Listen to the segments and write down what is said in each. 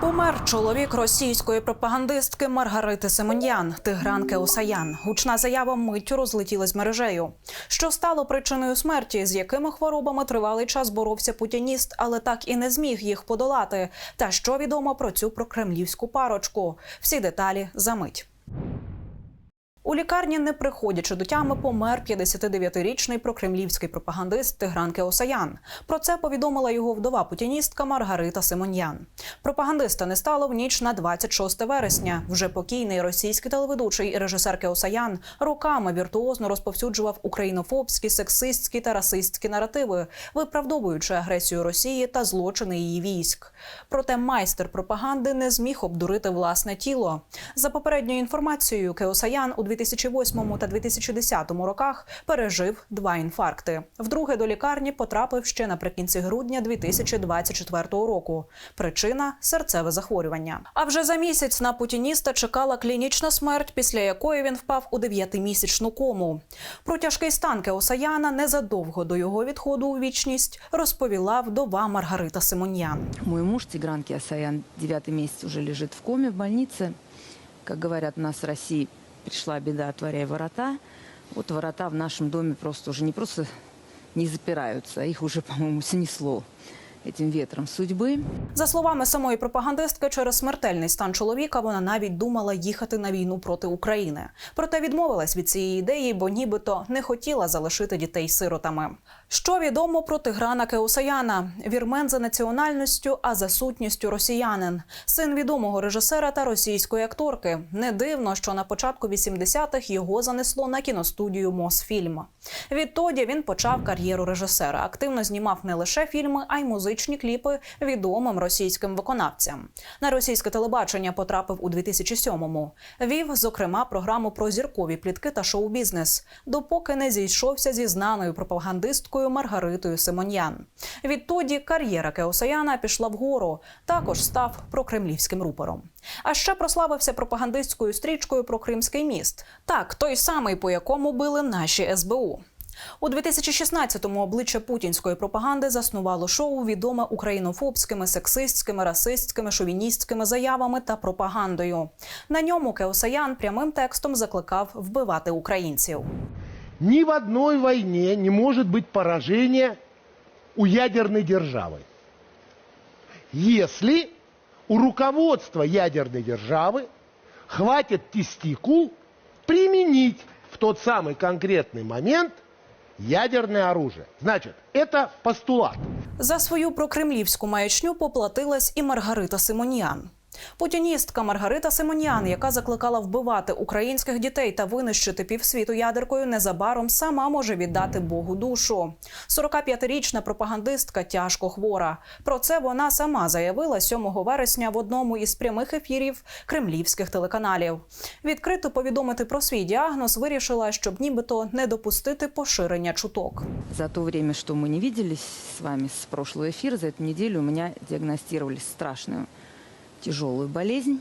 Помер чоловік російської пропагандистки Маргарити Симоньян, Тигран Осаян, Гучна заява миттю розлетілась мережею. Що стало причиною смерті, з якими хворобами тривалий час боровся путініст, але так і не зміг їх подолати. Та що відомо про цю прокремлівську парочку? Всі деталі за мить. У лікарні, не приходячи до тями, помер 59-річний прокремлівський пропагандист Тигран Кеосаян. Про це повідомила його вдова путіністка Маргарита Симоньян. Пропагандиста не стало в ніч на 26 вересня. Вже покійний російський телеведучий і режисер Кеосаян роками віртуозно розповсюджував українофобські, сексистські та расистські наративи, виправдовуючи агресію Росії та злочини її військ. Проте майстер пропаганди не зміг обдурити власне тіло. За попередньою інформацією, Кеосаян у 2008 та 2010 роках пережив два інфаркти. Вдруге до лікарні потрапив ще наприкінці грудня 2024 року. Причина серцеве захворювання. А вже за місяць на путініста чекала клінічна смерть, після якої він впав у дев'ятимісячну кому. Про тяжкий стан Кеосаяна незадовго до його відходу у вічність розповіла вдова Маргарита Симоньян. Мой муж Тигран Киасаян девятый месяц уже лежит в коме в больнице. Как говорят у нас в России, пришла беда, отворяй ворота. Вот ворота в нашем доме просто уже не просто не запираются, их уже, по-моему, снесло этим ветром судьбы. За словами самої пропагандистки, через смертельний стан чоловіка вона навіть думала їхати на війну проти України. Проте відмовилась від цієї ідеї, бо нібито не хотіла залишити дітей сиротами. Що відомо про Тиграна Кеусаяна? Вірмен за національністю, а за сутністю росіянин, син відомого режисера та російської акторки. Не дивно, що на початку 80-х його занесло на кіностудію Мосфільм. Відтоді він почав кар'єру режисера. Активно знімав не лише фільми, а й музичні кліпи відомим російським виконавцям. На російське телебачення потрапив у 2007-му. Вів, зокрема, програму про зіркові плітки та шоу-бізнес, допоки не зійшовся зі знаною пропагандисткою Маргаритою Симоньян. Відтоді кар'єра Кеосаяна пішла вгору. Також став прокремлівським рупором. А ще прославився пропагандистською стрічкою про Кримський міст. Так, той самий, по якому били наші СБУ. У 2016-му обличчя путінської пропаганди заснувало шоу, відоме українофобськими, сексистськими, расистськими, шовіністськими заявами та пропагандою. На ньому Кеосаян прямим текстом закликав вбивати українців. Ни в одной войне не может быть поражения у ядерной державы. Если у руководства ядерной державы хватит тестикул применить в тот самый конкретный момент ядерное оружие. Значит, это постулат. За свою прокремлівську маячню поплатилась і Маргарита Симоніан. Путіністка Маргарита Симоніан, яка закликала вбивати українських дітей та винищити півсвіту ядеркою, незабаром сама може віддати Богу душу. 45-річна пропагандистка тяжко хвора. Про це вона сама заявила 7 вересня в одному із прямих ефірів кремлівських телеканалів. Відкрито повідомити про свій діагноз вирішила, щоб нібито не допустити поширення чуток. За то время, что мы не виделись с вами с прошлого эфира, за эту неделю у меня диагностировали страшную тяжелую болезнь.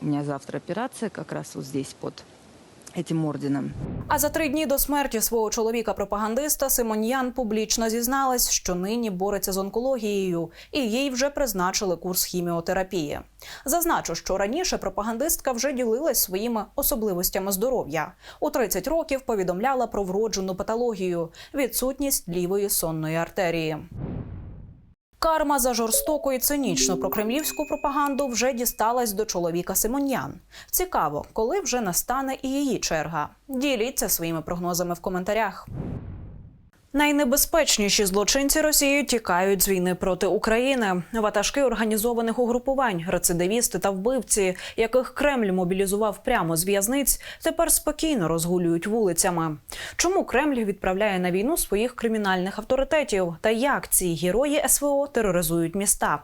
У меня завтра операция как раз вот здесь под этим орденом. А за три дні до смерті свого чоловіка-пропагандиста Симоньян публічно зізналась, що нині бореться з онкологією, і їй вже призначили курс хіміотерапії. Зазначу, що раніше пропагандистка вже ділилась своїми особливостями здоров'я. У 30 років повідомляла про вроджену патологію відсутність лівої сонної артерії. Карма за жорстоку і цинічну прокремлівську пропаганду вже дісталась до чоловіка Симоньян. Цікаво, коли вже настане і її черга. Діліться своїми прогнозами в коментарях. Найнебезпечніші злочинці Росії тікають з війни проти України. Ватажки організованих угрупувань, рецидивісти та вбивці, яких Кремль мобілізував прямо з в'язниць, тепер спокійно розгулюють вулицями. Чому Кремль відправляє на війну своїх кримінальних авторитетів? Та як ці герої СВО тероризують міста?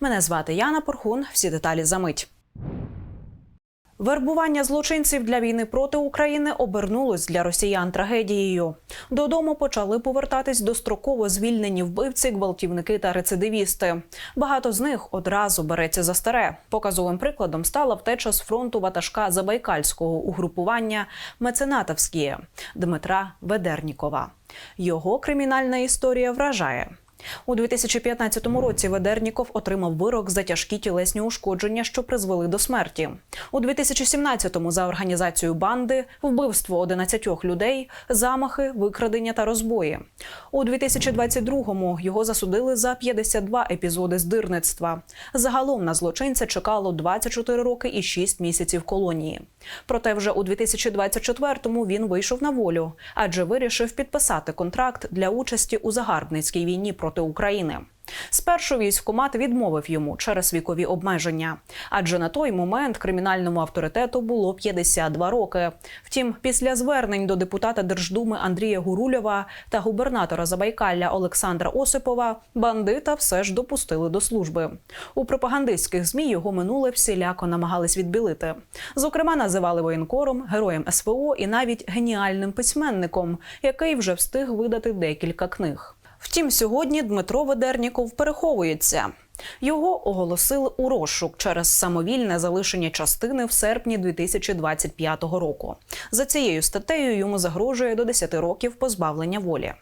Мене звати Яна Порхун. Всі деталі за мить. Вербування злочинців для війни проти України обернулось для росіян трагедією. Додому почали повертатись достроково звільнені вбивці, гвалтівники та рецидивісти. Багато з них одразу береться за старе. Показовим прикладом стала втеча з фронту ватажка Забайкальського угрупування Меценатовське Дмитра Ведернікова. Його кримінальна історія вражає. У 2015 році Ведерніков отримав вирок за тяжкі тілесні ушкодження, що призвели до смерті. У 2017-му за організацію банди, вбивство 11 людей, замахи, викрадення та розбої. У 2022-му його засудили за 52 епізоди здирництва. Загалом на злочинця чекало 24 роки і 6 місяців колонії. Проте вже у 2024-му він вийшов на волю, адже вирішив підписати контракт для участі у загарбницькій війні проти України. Спершу військкомат відмовив йому через вікові обмеження, адже на той момент кримінальному авторитету було 52 роки. Втім, після звернень до депутата Держдуми Андрія Гурульова та губернатора Забайкалля Олександра Осипова бандита все ж допустили до служби. У пропагандистських змі його минуле всіляко намагались відбілити. Зокрема, називали воєнкором, героєм СВО і навіть геніальним письменником, який вже встиг видати декілька книг. Втім, сьогодні Дмитро Ведерніков переховується. Його оголосили у розшук через самовільне залишення частини в серпні 2025 року. За цією статтею йому загрожує до 10 років позбавлення волі.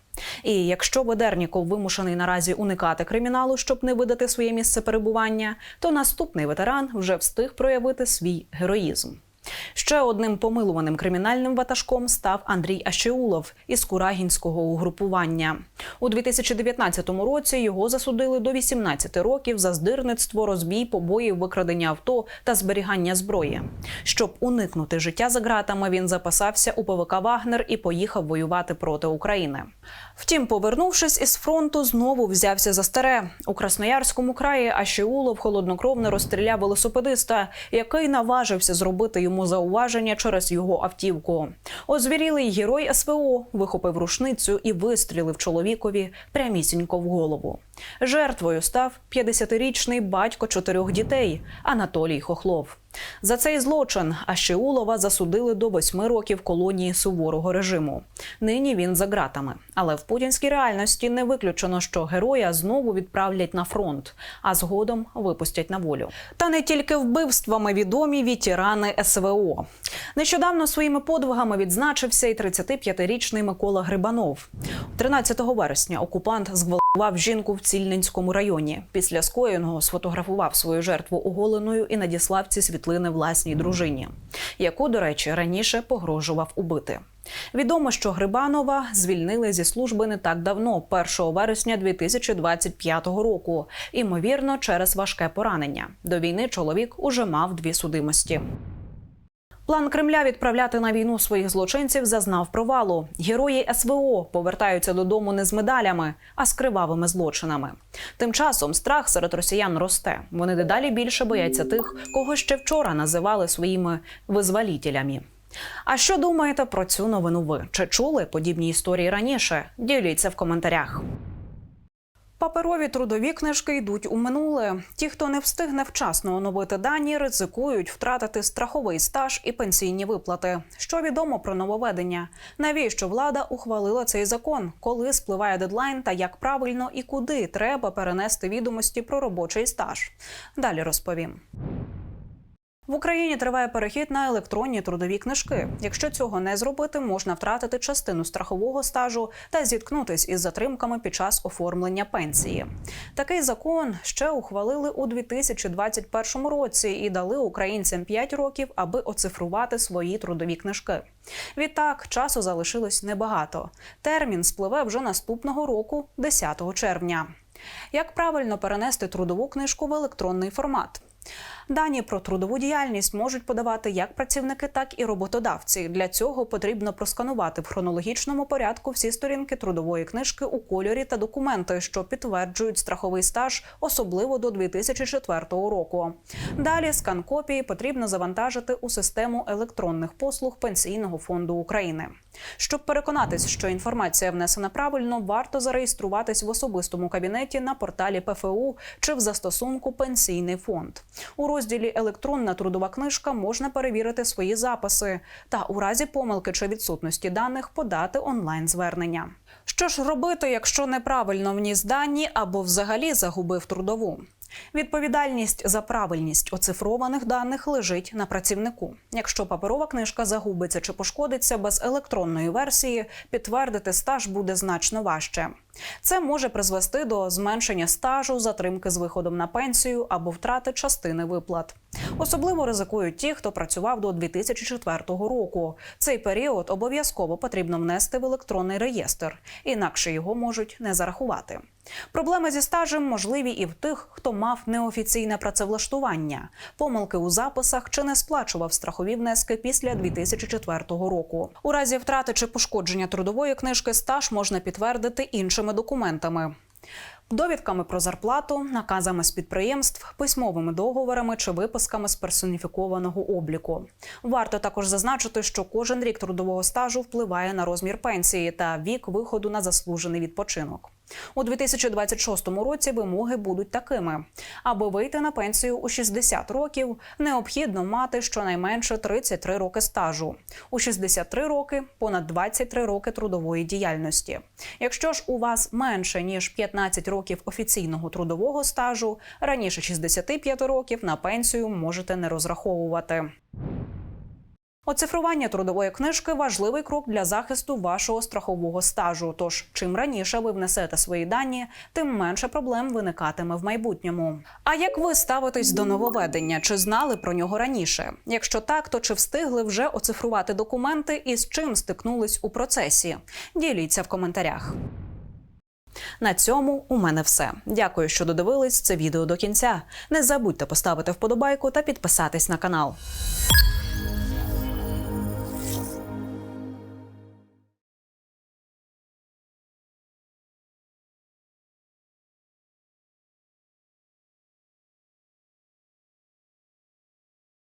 І якщо Ведерніков вимушений наразі уникати криміналу, щоб не видати своє місце перебування, то наступний ветеран вже встиг проявити свій героїзм. Ще одним помилуваним кримінальним ватажком став Андрій Ащеулов із Курагінського угрупування. У 2019 році його засудили до 18 років за здирництво, розбій, побої, викрадення авто та зберігання зброї. Щоб уникнути життя за ґратами, він записався у ПВК Вагнер і поїхав воювати проти України. Втім, повернувшись із фронту, знову взявся за старе у Красноярському краї. Ащеулов холоднокровно розстріляв велосипедиста, який наважився зробити йому зауваження через його автівку. Озвірілий герой СВО вихопив рушницю і вистрілив чоловікові прямісінько в голову. Жертвою став 50-річний батько чотирьох дітей Анатолій Хохлов. За цей злочин Ащеулова засудили до восьми років колонії суворого режиму. Нині він за ґратами. Але в путінській реальності не виключено, що героя знову відправлять на фронт, а згодом випустять на волю. Та не тільки вбивствами відомі ветерани СВО. Нещодавно своїми подвигами відзначився і 35-річний Микола Грибанов. 13 вересня окупант зґвалтував жінку в Цільнинському районі. Після скоєного сфотографував свою жертву оголеною і надіслав ці світлини власній дружині, яку, до речі, раніше погрожував убити. Відомо, що Грибанова звільнили зі служби не так давно, 1 вересня 2025 року, імовірно, через важке поранення. До війни чоловік уже мав дві судимості. План Кремля відправляти на війну своїх злочинців зазнав провалу. Герої СВО повертаються додому не з медалями, а з кривавими злочинами. Тим часом страх серед росіян росте. Вони дедалі більше бояться тих, кого ще вчора називали своїми визволітелями. А що думаєте про цю новину? Ви чи чули подібні історії раніше? Діліться в коментарях. Паперові трудові книжки йдуть у минуле. Ті, хто не встигне вчасно оновити дані, ризикують втратити страховий стаж і пенсійні виплати. Що відомо про нововведення? Навіщо влада ухвалила цей закон? Коли спливає дедлайн та як правильно і куди треба перенести відомості про робочий стаж? Далі розповім. В Україні триває перехід на електронні трудові книжки. Якщо цього не зробити, можна втратити частину страхового стажу та зіткнутись із затримками під час оформлення пенсії. Такий закон ще ухвалили у 2021 році і дали українцям 5 років, аби оцифрувати свої трудові книжки. Відтак часу залишилось небагато. Термін спливе вже наступного року, 10 червня. Як правильно перенести трудову книжку в електронний формат? Дані про трудову діяльність можуть подавати як працівники, так і роботодавці. Для цього потрібно просканувати в хронологічному порядку всі сторінки трудової книжки у кольорі та документи, що підтверджують страховий стаж, особливо до 2004 року. Далі скан копії потрібно завантажити у систему електронних послуг Пенсійного фонду України. Щоб переконатись, що інформація внесена правильно, варто зареєструватись в особистому кабінеті на порталі ПФУ чи в застосунку Пенсійний фонд. У розділі Електронна трудова книжка можна перевірити свої записи та у разі помилки чи відсутності даних подати онлайн звернення. Що ж робити, якщо неправильно вніс дані або взагалі загубив трудову? Відповідальність за правильність оцифрованих даних лежить на працівнику. Якщо паперова книжка загубиться чи пошкодиться без електронної версії, підтвердити стаж буде значно важче. Це може призвести до зменшення стажу, затримки з виходом на пенсію або втрати частини виплат. Особливо ризикують ті, хто працював до 2004 року. Цей період обов'язково потрібно внести в електронний реєстр, інакше його можуть не зарахувати. Проблеми зі стажем можливі і в тих, хто мав неофіційне працевлаштування, помилки у записах чи не сплачував страхові внески після 2004 року. У разі втрати чи пошкодження трудової книжки стаж можна підтвердити іншими документами. Довідками про зарплату, наказами з підприємств, письмовими договорами чи виписками з персоніфікованого обліку. Варто також зазначити, що кожен рік трудового стажу впливає на розмір пенсії та вік виходу на заслужений відпочинок. У 2026 році вимоги будуть такими: аби вийти на пенсію у 60 років, необхідно мати щонайменше 33 роки стажу, у 63 роки понад 23 роки трудової діяльності. Якщо ж у вас менше ніж 15 років офіційного трудового стажу, раніше 65 років на пенсію можете не розраховувати. Оцифрування трудової книжки важливий крок для захисту вашого страхового стажу. Тож, чим раніше ви внесете свої дані, тим менше проблем виникатиме в майбутньому. А як ви ставитесь до нововведення? Чи знали про нього раніше? Якщо так, то чи встигли вже оцифрувати документи і з чим стикнулись у процесі? Діліться в коментарях. На цьому у мене все. Дякую, що додивились це відео до кінця. Не забудьте поставити вподобайку та підписатись на канал.